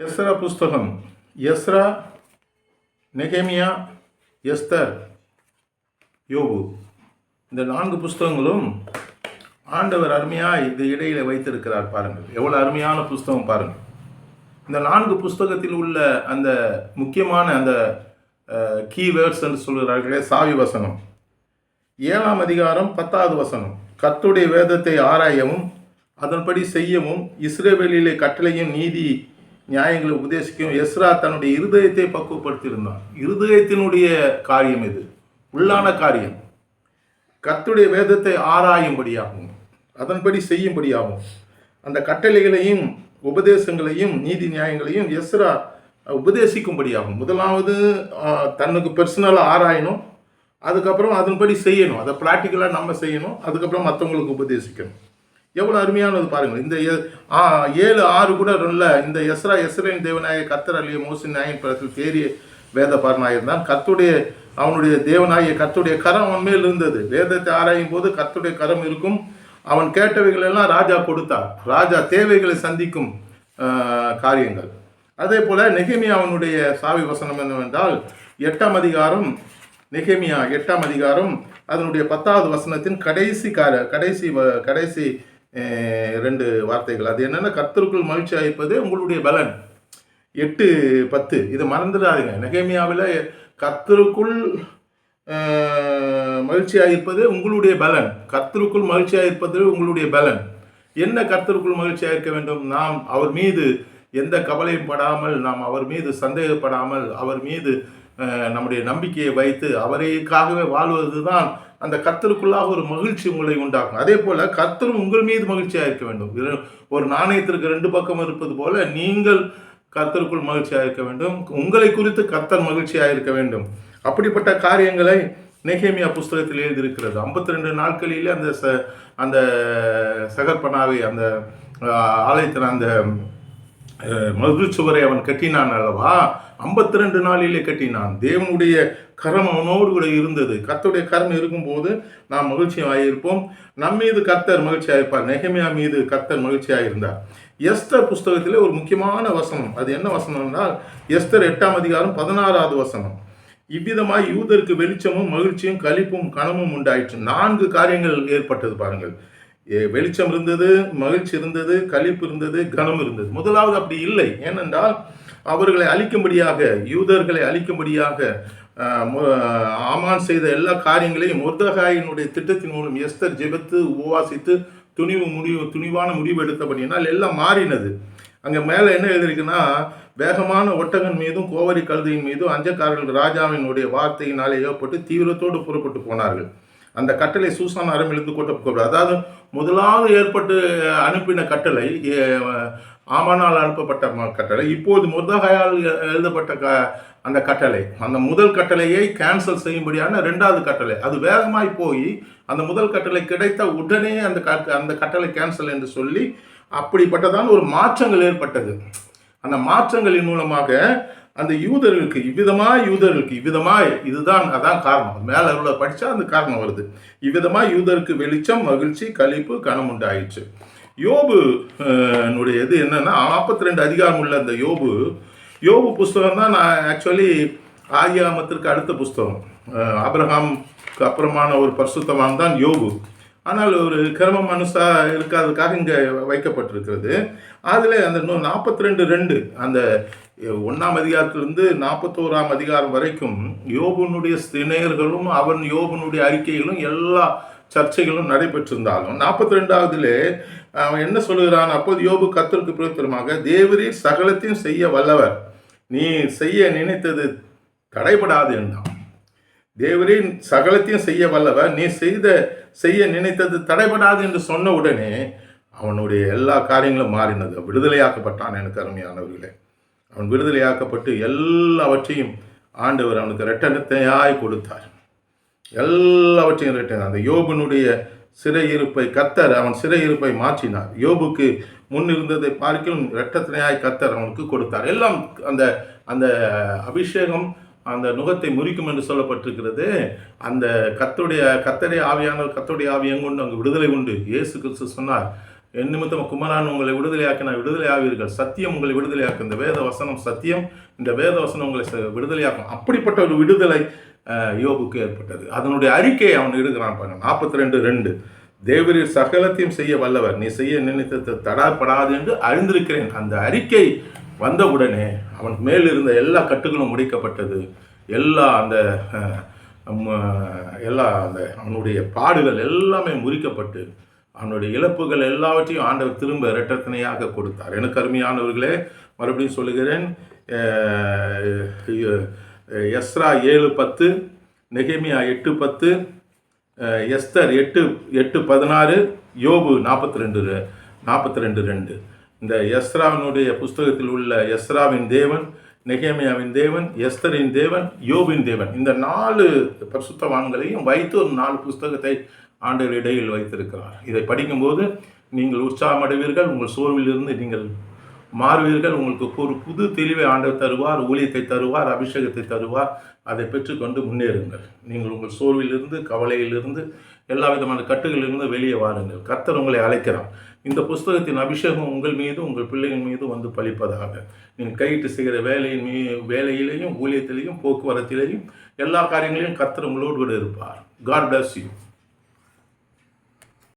Ezra புஸ்தகம். Ezra நெகேமியா Esther யோபு. இந்த நான்கு புஸ்தகங்களும் ஆண்டவர் அருமையாக இந்த இடையில் வைத்திருக்கிறார் பாருங்கள். எவ்வளோ அருமையான புஸ்தகம் பாருங்கள். இந்த நான்கு புஸ்தகத்தில் உள்ள அந்த முக்கியமான அந்த கீவேர்ட்ஸ் என்று சொல்கிறார்களே சாவி வசனம். ஏழாம் அதிகாரம் பத்தாவது வசனம். கத்துடைய வேதத்தை ஆராயவும் அதன்படி செய்யவும் இஸ்ரேவேலிலே கட்டளையும் நீதி நியாயங்களை உபதேசிக்கும். எஸ்ரா தன்னுடைய இருதயத்தை பக்குவப்படுத்தியிருந்தான். இருதயத்தினுடைய காரியம் இது உள்ளான காரியம். கத்துடைய வேதத்தை ஆராயும்படியாகும் அதன்படி செய்யும்படியாகும் அந்த கட்டளைகளையும் உபதேசங்களையும் நீதி நியாயங்களையும் எஸ்ரா உபதேசிக்கும்படியாகும் முதலாவது தன்னுக்கு பர்சனலாக ஆராயணும். அதுக்கப்புறம் அதன்படி செய்யணும். அதை ப்ராக்டிக்கலாக நம்ம செய்யணும். அதுக்கப்புறம் மற்றவங்களுக்கு உபதேசிக்கணும். எவ்வளோ அருமையானது பாருங்கள். இந்த ஏ- ஆ, ஏழு ஆறு கூட இல்ல. இந்த எஸ்ரா எஸ்ரேன் தேவநாய கத்தர் அலிய மோசின் நாயின் படத்தில் தேறிய வேத இருந்தான் கத்துடைய அவனுடைய தேவனாகிய கத்துடைய கரம் அவன் மேல் இருந்தது. வேதத்தை ஆராயும் போது கத்துடைய கரம் இருக்கும். அவன் கேட்டவைகள் எல்லாம் ராஜா கொடுத்தார். ராஜா தேவைகளை சந்திக்கும் காரியங்கள். அதே போல நெகேமியா அவனுடைய சாவி வசனம் என்னவென்றால் எட்டாம் அதிகாரம் நெகேமியா எட்டாம் அதிகாரம் அதனுடைய பத்தாவது வசனத்தின் கடைசி கார கடைசி வ- கடைசி ரெண்டு வார்த்தைகள். அது என்னென்னா கர்த்தருக்குள் மகிழ்ச்சி அழைப்பது உங்களுடைய பலன். எட்டு பத்து. இதை மறந்துடாதீங்க. நெகேமியாவில் கர்த்தருக்குள் மகிழ்ச்சியாக இருப்பது உங்களுடைய பலன். கர்த்தருக்குள் மகிழ்ச்சியாக இருப்பது உங்களுடைய பலன். என்ன கர்த்தருக்குள் மகிழ்ச்சியாக இருக்க வேண்டும்? நாம் அவர் மீது எந்த கவலையும் படாமல் நாம் அவர் மீது சந்தேகப்படாமல் அவர் மீது நம்முடைய நம்பிக்கையை வைத்து அவரைக்காகவே வாழ்வது தான் அந்த கர்த்தருக்குள்ளாக ஒரு மகிழ்ச்சி உங்களை உண்டாக்கும். அதே போல கர்த்தரும் உங்கள் மீது மகிழ்ச்சியாக இருக்க வேண்டும். இது ஒரு நாணயத்திற்கு ரெண்டு பக்கம் இருப்பது போல நீங்கள் கர்த்தருக்குள் மகிழ்ச்சியாக இருக்க வேண்டும். உங்களை குறித்து கர்த்தர் மகிழ்ச்சியாக இருக்க வேண்டும். அப்படிப்பட்ட காரியங்களை நெகேமியா புஸ்தகத்தில் எழுதியிருக்கிறது. ஐம்பத்தி ரெண்டு நாட்களிலே அந்த ச அந்த சகர்பனாவை அந்த ஆலயத்தின் ஆலயத்தில் அந்த மது சுவரை அவன் கட்டினான் அல்லவா? ஐம்பத்தி ரெண்டு நாளிலே கட்டினான். தேவனுடைய கரம் அவனோடு கூட இருந்தது. கர்த்தருடைய கரம் இருக்கும்போது நாம் மகிழ்ச்சியாக இருப்போம் நம் மீது கத்தர் மகிழ்ச்சியாக இருப்பார் நெகமியா மீது கத்தர் மகிழ்ச்சியாக இருந்தார் எஸ்தர் புஸ்தகத்திலே ஒரு முக்கியமான வசனம். அது என்ன வசனம் என்றால் எஸ்தர் எட்டாம் அதிகாரம் பதினாறாவது வசனம். இவ்விதமாய் யூதருக்கு வெளிச்சமும் மகிழ்ச்சியும் களிப்பும் கனமும் உண்டாயிற்று. நான்கு காரியங்கள் ஏற்பட்டது பாருங்கள். வெளிச்சம் இருந்தது மகிழ்ச்சி இருந்தது களிப்பு இருந்தது கனம் இருந்தது. முதலாவது அப்படி இல்லை. ஏனென்றால் அவர்களை அழிக்கும்படியாக யூதர்களை அழிக்கும்படியாக ஆமான் செய்த எல்லா காரியங்களையும் முர்தகாயினுடைய திட்டத்தின் மூலம் எஸ்தர் ஜெபத்து உபவாசித்து துணிவு முடிவு துணிவான முடிவு எடுத்தபடியினால் எல்லாம் மாறினது. அங்கே மேலே என்ன எழுதியிருக்குன்னா வேகமான ஒட்டகன் மீதும் கோவரி கழுதையின் மீதும் அஞ்சக்காரர்கள் ராஜாவினுடைய வார்த்தையினாலே ஏற்பட்டு தீவிரத்தோடு புறப்பட்டு போனார்கள். அந்த கட்டளை சூசான் அரமிலிருந்து கொட்டப்பட்டு அதாவது முதலாவது ஏற்பட்டு அனுப்பின கட்டளை ஏ- ஆமானால் அனுப்பப்பட்ட ம- கட்டளை. இப்போது முருதகையால் எழுதப்பட்ட க அந்த கட்டளை. அந்த முதல் கட்டளையை கேன்சல் செய்யும்படியான ரெண்டாவது கட்டளை. அது வேகமாய் போய் அந்த முதல் கட்டளை கிடைத்த உடனே அந்த அந்த கட்டளை கேன்சல் என்று சொல்லி அப்படிப்பட்டதான ஒரு மாற்றங்கள் ஏற்பட்டது. அந்த மாற்றங்களின் மூலமாக அந்த யூதர்களுக்கு இவ்விதமாக யூதர்களுக்கு இவ்விதமாக இதுதான் அதான் காரணம். மேலே உள்ள படித்தா அந்த காரணம் வருது. இவ்விதமாக யூதருக்கு வெளிச்சம் மகிழ்ச்சி கழிப்பு கணம் உண்டாயிடுச்சு யோபு என்னுடைய இது என்னென்னா நாற்பத்தி ரெண்டு அதிகாரம் உள்ள அந்த யோபு யோபு புஸ்தகம் தான் நான் ஆக்சுவலி ஆதியாமத்திற்கு அடுத்த புஸ்தகம். அப்ரஹாம்க்கு அப்புறமான ஒரு பரிசுத்தவான் தான் யோபு. ஆனால் ஒரு கிரம மனுஷா இருக்காததுக்காக இங்கே வைக்கப்பட்டிருக்கிறது. அதில் அந்த நாற்பத்தி ரெண்டு ரெண்டு அந்த ஒன்றாம் அதிகாரத்திலிருந்து நாற்பத்தோராம் அதிகாரம் வரைக்கும் யோபுனுடைய சிநேகர்களும் அவன் யோபுனுடைய அறிக்கைகளும் எல்லா சர்ச்சைகளும் நடைபெற்றிருந்தாலும் நாற்பத்தி ரெண்டாவதுலே அவன் என்ன சொல்லுகிறான்? அப்போது யோபு கத்தருக்கு பிரயோத்தரமாக தேவரீர் சகலத்தையும் செய்ய வல்லவர். நீ செய்ய நினைத்தது தடைபடாது என்றான். தேவரே சகலத்தையும் செய்ய வல்லவ நீ செய்த செய்ய நினைத்தது தடைபடாது என்று சொன்ன உடனே அவனுடைய எல்லா காரியங்களும் மாறினது. விடுதலையாக்கப்பட்டான் எனக்கு அருமையானவர்களே. அவன் விடுதலையாக்கப்பட்டு எல்லாவற்றையும் ஆண்டவர் அவனுக்கு ரெட்டனத்தையாய் கொடுத்தார். எல்லாவற்றையும் ரெட்டன் அந்த யோபனுடைய சிறையிருப்பை கத்தர் அவன் சிறையிருப்பை மாற்றினார். யோபுக்கு முன் இருந்ததை பார்க்கிலும் இரட்டத்தினையாய் கத்தர் அவனுக்கு கொடுத்தார். எல்லாம் அந்த அந்த அபிஷேகம் அந்த நுகத்தை முறிக்கும் என்று சொல்லப்பட்டிருக்கிறது. அந்த கத்துடைய கத்தடை ஆவியானவர் கத்துடைய ஆவி எங்குண்டு? அங்கு விடுதலை உண்டு. இயேசு கிறிஸ்து சொன்னார் என் நிமித்தம் குமரான் உங்களை விடுதலையாக்கின விடுதலை ஆவீர்கள் சத்தியம் உங்களை விடுதலையாக்கும். இந்த வேத வசனம் சத்தியம். இந்த வேத வசனம் உங்களை ச- விடுதலையாக்கும். அப்படிப்பட்ட ஒரு விடுதலை யோகுக்கு ஏற்பட்டது. அதனுடைய அறிக்கையை அவன் இடுகிறான் பாருங்க. நாற்பத்தி ரெண்டு ரெண்டு. தேவரீர் சகலத்தையும் செய்ய வல்லவர். நீ செய்ய நினைத்தது தடாப்படாது என்று அறிந்திருக்கிறேன். அந்த அறிக்கை வந்தவுடனே அவன் மேல் இருந்த எல்லா கட்டுகளும் முடிக்கப்பட்டது. எல்லா அந்த எல்லா அந்த அவனுடைய பாடுகள் எல்லாமே முறிக்கப்பட்டு அவனுடைய இழப்புகள் எல்லாவற்றையும் ஆண்டவர் திரும்ப இரட்டத்தனையாக கொடுத்தார். எனக்கு அருமையானவர்களே மறுபடியும் சொல்லுகிறேன் எஸ்ரா ஏழு பத்து நெகேமியா எட்டு பத்து எஸ்தர் எட்டு எட்டு பதினாறு யோபு நாற்பத்தி ரெண்டு நாற்பத்தி ரெண்டு. ரெண்டு இந்த எஸ்ராவினுடைய புஸ்தகத்தில் உள்ள எஸ்ராவின் தேவன் நெகேமியாவின் தேவன் எஸ்தரின் தேவன் யோபின் தேவன். இந்த நாலு பரிசுத்தவான்களையும் வைத்து ஒரு நாலு புஸ்தகத்தை ஆண்டவர் இடையில் வைத்திருக்கிறார். இதை படிக்கும்போது நீங்கள் உற்சாகமடைவீர்கள் உங்கள் சோர்விலிருந்து நீங்கள் மாறுவீர்கள் உங்களுக்கு ஒரு புது தெளிவை ஆண்டவர் தருவார் ஊழியத்தை தருவார் அபிஷேகத்தை தருவார். அதை பெற்றுக்கொண்டு முன்னேறுங்கள். நீங்கள் உங்கள் சோர்விலிருந்து கவலையிலிருந்து எல்லா விதமான கட்டுகளிலிருந்து வெளியே வாருங்கள். கர்த்தர் உங்களை அழைக்கிறார். இந்த புஸ்தகத்தின் அபிஷேகம் உங்கள் மீது உங்கள் பிள்ளைகள் மீது வந்து பழிப்பதாக. நீங்கள் கையிட்டு செய்கிற வேலையின் மீ வேலையிலேயும் ஊழியத்திலையும் போக்குவரத்திலையும் எல்லா காரியங்களையும் கர்த்தர் உங்களோடு கூட இருப்பார். God bless you